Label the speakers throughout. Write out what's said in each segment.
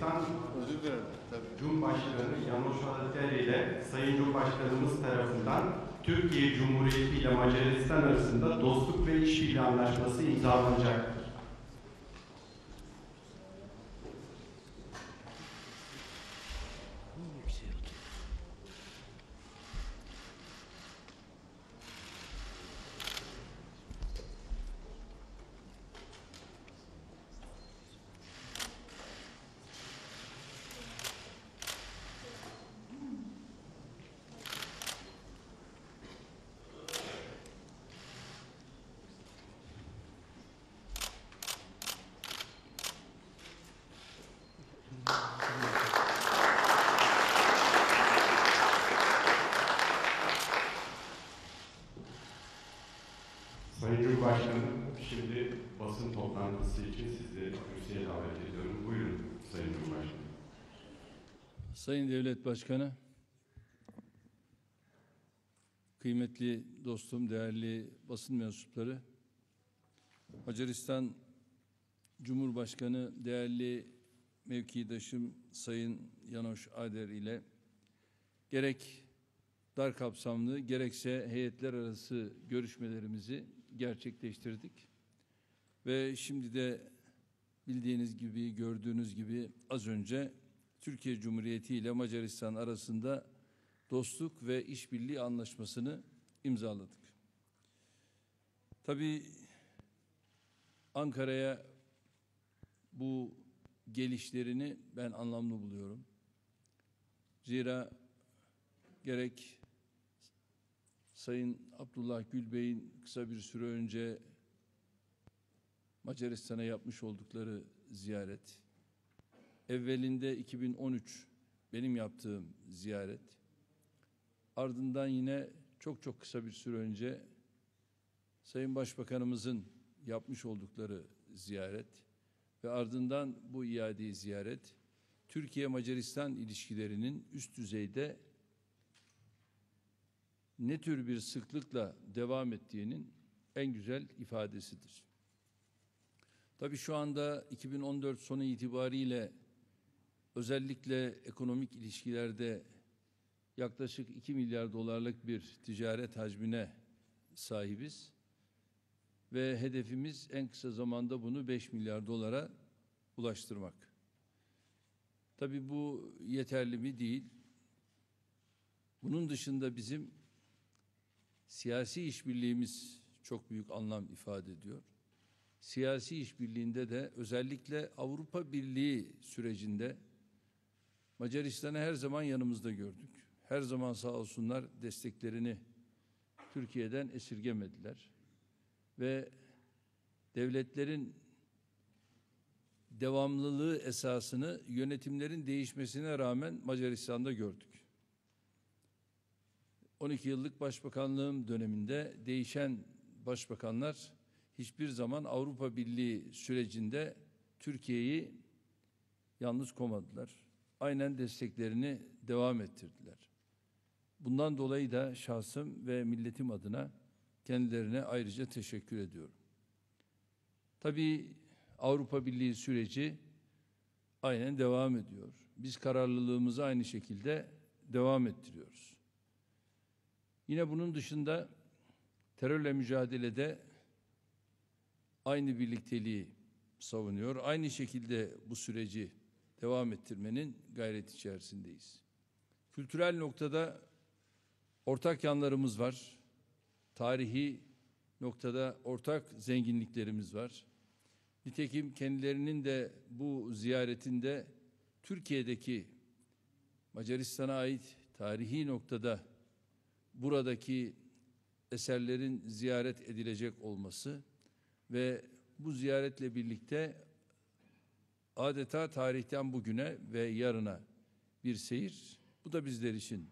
Speaker 1: Macaristan
Speaker 2: Özür dilerim. Tabii.
Speaker 1: Cumhurbaşkanı Janusz Ader ile Sayın Cumhurbaşkanımız tarafından Türkiye Cumhuriyeti ile Macaristan arasında dostluk ve işbirliği anlaşması imzalanacaktır. Sayın Cumhurbaşkanım, şimdi basın toplantısı için sizi kürsüye davet ediyorum. Buyurun Sayın Cumhurbaşkanım.
Speaker 3: Sayın Devlet Başkanı, kıymetli dostum, değerli basın mensupları, Macaristan Cumhurbaşkanı değerli mevkidaşım Sayın Yanoş Ader ile gerek dar kapsamlı gerekse heyetler arası görüşmelerimizi gerçekleştirdik. Ve şimdi de bildiğiniz gibi, gördüğünüz gibi az önce Türkiye Cumhuriyeti ile Macaristan arasında dostluk ve işbirliği anlaşmasını imzaladık. Tabii Ankara'ya bu gelişlerini ben anlamlı buluyorum. Zira gerek Sayın Abdullah Gül Bey'in kısa bir süre önce Macaristan'a yapmış oldukları ziyaret, evvelinde 2013 benim yaptığım ziyaret, ardından yine çok çok kısa bir süre önce Sayın Başbakanımızın yapmış oldukları ziyaret ve ardından bu iadeyi ziyaret, Türkiye-Macaristan ilişkilerinin üst düzeyde ne tür bir sıklıkla devam ettiğinin en güzel ifadesidir. Tabii şu anda 2014 sonu itibariyle özellikle ekonomik ilişkilerde yaklaşık 2 milyar dolarlık bir ticaret hacmine sahibiz. Ve hedefimiz en kısa zamanda bunu 5 milyar dolara ulaştırmak. Tabii bu yeterli mi değil. Bunun dışında bizim siyasi işbirliğimiz çok büyük anlam ifade ediyor. Siyasi işbirliğinde de özellikle Avrupa Birliği sürecinde Macaristan'ı her zaman yanımızda gördük. Her zaman sağ olsunlar desteklerini Türkiye'den esirgemediler. Ve devletlerin devamlılığı esasını yönetimlerin değişmesine rağmen Macaristan'da gördük. 12 yıllık başbakanlığım döneminde değişen başbakanlar hiçbir zaman Avrupa Birliği sürecinde Türkiye'yi yalnız komadılar. Aynen desteklerini devam ettirdiler. Bundan dolayı da şahsım ve milletim adına kendilerine ayrıca teşekkür ediyorum. Tabii Avrupa Birliği süreci aynen devam ediyor. Biz kararlılığımızı aynı şekilde devam ettiriyoruz. Yine bunun dışında terörle mücadelede aynı birlikteliği savunuyor. Aynı şekilde bu süreci devam ettirmenin gayret içerisindeyiz. Kültürel noktada ortak yanlarımız var. Tarihi noktada ortak zenginliklerimiz var. Nitekim kendilerinin de bu ziyaretinde Türkiye'deki Macaristan'a ait tarihi noktada buradaki eserlerin ziyaret edilecek olması ve bu ziyaretle birlikte adeta tarihten bugüne ve yarına bir seyir. Bu da bizler için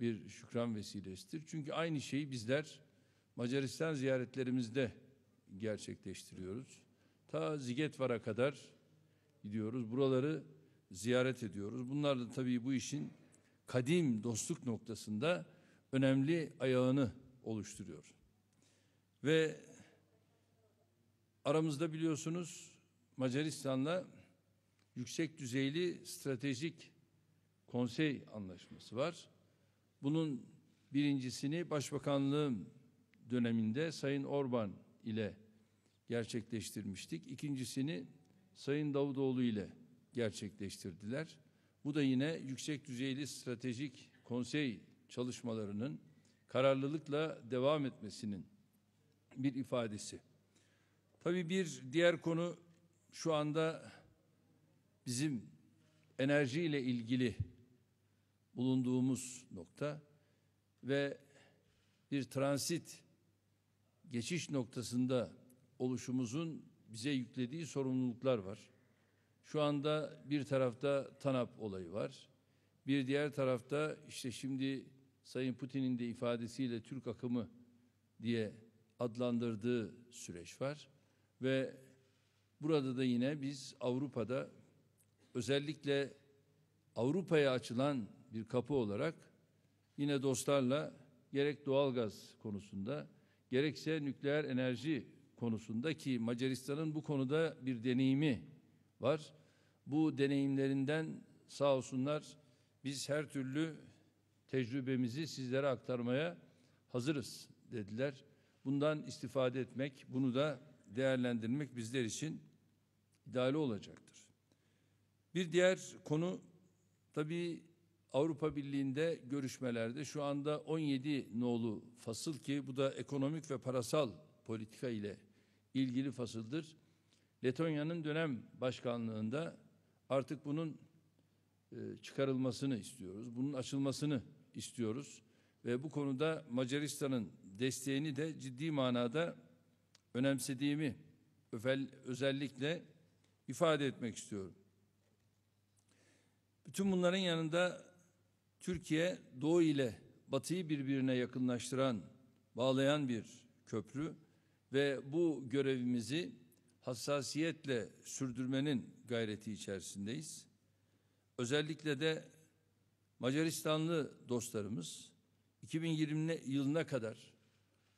Speaker 3: bir şükran vesilesidir. Çünkü aynı şeyi bizler Macaristan ziyaretlerimizde gerçekleştiriyoruz. Ta Zigetvar'a kadar gidiyoruz. Buraları ziyaret ediyoruz. Bunlar da tabii bu işin kadim dostluk noktasında önemli ayağını oluşturuyor. Ve aramızda biliyorsunuz Macaristan'la yüksek düzeyli stratejik konsey anlaşması var. Bunun birincisini Başbakanlığım döneminde Sayın Orban ile gerçekleştirmiştik. İkincisini Sayın Davutoğlu ile gerçekleştirdiler. Bu da yine yüksek düzeyli stratejik konsey çalışmalarının kararlılıkla devam etmesinin bir ifadesi. Tabii bir diğer konu şu anda bizim enerji ile ilgili bulunduğumuz nokta ve bir transit geçiş noktasında oluşumuzun bize yüklediği sorumluluklar var. Şu anda bir tarafta TANAP olayı var. Bir diğer tarafta işte şimdi Sayın Putin'in de ifadesiyle Türk akımı diye adlandırdığı süreç var. Ve burada da yine biz Avrupa'da özellikle Avrupa'ya açılan bir kapı olarak yine dostlarla gerek doğalgaz konusunda gerekse nükleer enerji konusunda ki Macaristan'ın bu konuda bir deneyimi var. Bu deneyimlerinden sağ olsunlar biz her türlü tecrübemizi sizlere aktarmaya hazırız dediler. Bundan istifade etmek, bunu da değerlendirmek bizler için ideal olacaktır. Bir diğer konu tabii Avrupa Birliği'nde görüşmelerde şu anda 17 nolu fasıl ki bu da ekonomik ve parasal politika ile ilgili fasıldır. Letonya'nın dönem başkanlığında artık bunun e, çıkarılmasını istiyoruz. Bunun açılmasını istiyoruz. Ve bu konuda Macaristan'ın desteğini de ciddi manada önemsediğimi özel- özellikle ifade etmek istiyorum. Bütün bunların yanında Türkiye Doğu ile Batı'yı birbirine yakınlaştıran, bağlayan bir köprü ve bu görevimizi hassasiyetle sürdürmenin gayreti içerisindeyiz. Özellikle de Macaristanlı dostlarımız 2020 yılına kadar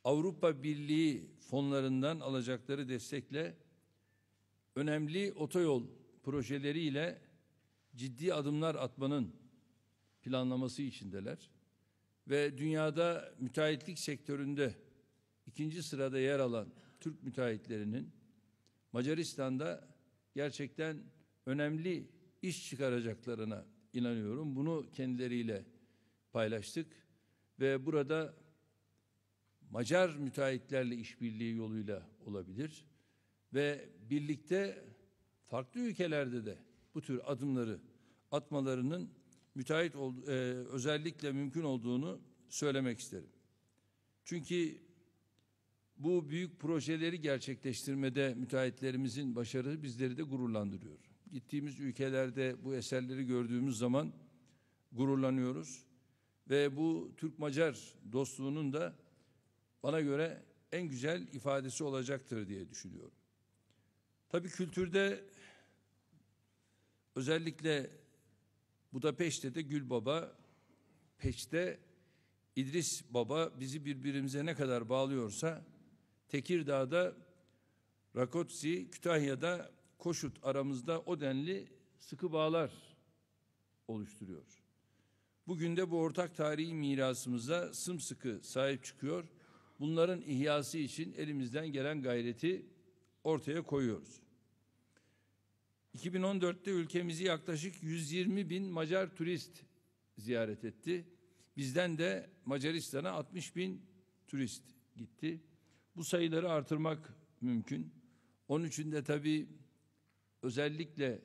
Speaker 3: Avrupa Birliği fonlarından alacakları destekle önemli otoyol projeleriyle ciddi adımlar atmanın planlaması içindeler. Ve dünyada müteahhitlik sektöründe ikinci sırada yer alan Türk müteahhitlerinin Macaristan'da gerçekten önemli iş çıkaracaklarına inanıyorum. Bunu kendileriyle paylaştık ve burada Macar müteahhitlerle işbirliği yoluyla olabilir ve birlikte farklı ülkelerde de bu tür adımları atmalarının müteahhit ol, e, özellikle mümkün olduğunu söylemek isterim. Çünkü bu büyük projeleri gerçekleştirmede müteahhitlerimizin başarısı bizleri de gururlandırıyor. Gittiğimiz ülkelerde bu eserleri gördüğümüz zaman gururlanıyoruz ve bu Türk-Macar dostluğunun da bana göre en güzel ifadesi olacaktır diye düşünüyorum. Tabii kültürde özellikle Budapeşte de Gül Baba, Peç'te İdris Baba bizi birbirimize ne kadar bağlıyorsa Tekirdağ'da Rakotsi, Kütahya'da Koşut aramızda o denli sıkı bağlar oluşturuyor. Bugün de bu ortak tarihi mirasımıza sımsıkı sahip çıkıyor. Bunların ihyası için elimizden gelen gayreti ortaya koyuyoruz. 2014'te ülkemizi yaklaşık 120 bin Macar turist ziyaret etti. Bizden de Macaristan'a 60 bin turist gitti. Bu sayıları artırmak mümkün. Onun için de tabii özellikle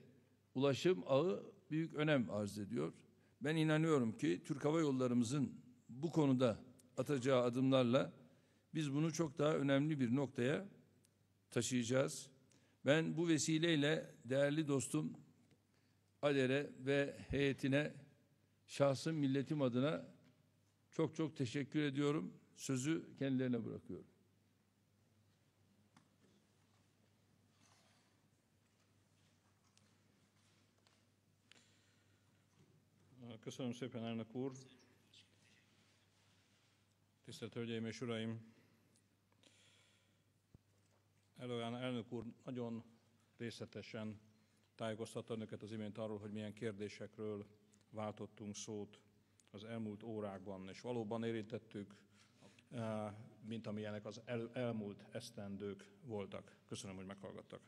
Speaker 3: ulaşım ağı büyük önem arz ediyor. Ben inanıyorum ki Türk Hava Yollarımızın bu konuda atacağı adımlarla biz bunu çok daha önemli bir noktaya taşıyacağız. Ben bu vesileyle değerli dostum Ader'e ve heyetine şahsım milletim adına çok çok teşekkür ediyorum. Sözü kendilerine bırakıyorum.
Speaker 2: Köszönöm szépen, elnök úr. Tisztelt Hölgyeim és Uraim! Előján elnök úr nagyon részletesen tájékoztatta önöket az imént arról, hogy milyen kérdésekről váltottunk szót az elmúlt órákban, és valóban érintettük, eh, mint amilyenek az el, elmúlt esztendők voltak. Köszönöm, hogy meghallgattak.